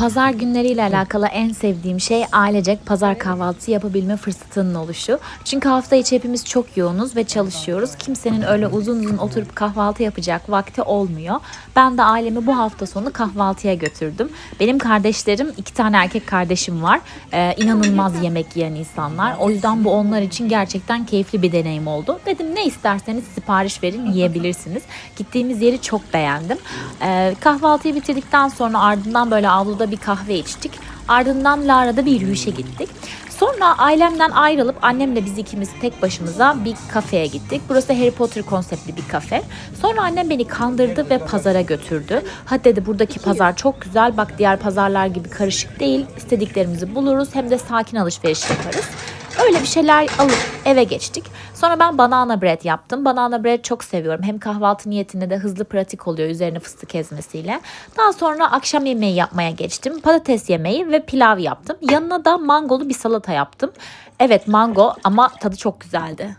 Pazar günleriyle alakalı en sevdiğim şey ailecek pazar kahvaltısı yapabilme fırsatının oluşu. Çünkü hafta içi hepimiz çok yoğunuz ve çalışıyoruz. Kimsenin öyle uzun uzun oturup kahvaltı yapacak vakti olmuyor. Ben de ailemi bu hafta sonu kahvaltıya götürdüm. Benim kardeşlerim, iki tane erkek kardeşim var. Ee, inanılmaz yemek yiyen insanlar. O yüzden bu onlar için gerçekten keyifli bir deneyim oldu. Dedim ne isterseniz sipariş verin yiyebilirsiniz. Gittiğimiz yeri çok beğendim. Ee, kahvaltıyı bitirdikten sonra ardından böyle avluda bir kahve içtik. Ardından Lara'da bir yürüyüşe gittik. Sonra ailemden ayrılıp annemle biz ikimiz tek başımıza bir kafeye gittik. Burası Harry Potter konseptli bir kafe. Sonra annem beni kandırdı ve pazara götürdü. Hadi dedi buradaki pazar çok güzel. Bak diğer pazarlar gibi karışık değil. İstediklerimizi buluruz hem de sakin alışveriş yaparız. Öyle bir şeyler alıp eve geçtik. Sonra ben banana bread yaptım. Banana bread çok seviyorum. Hem kahvaltı niyetinde de hızlı pratik oluyor üzerine fıstık ezmesiyle. Daha sonra akşam yemeği yapmaya geçtim. Patates yemeği ve pilav yaptım. Yanına da mangolu bir salata yaptım. Evet mango ama tadı çok güzeldi.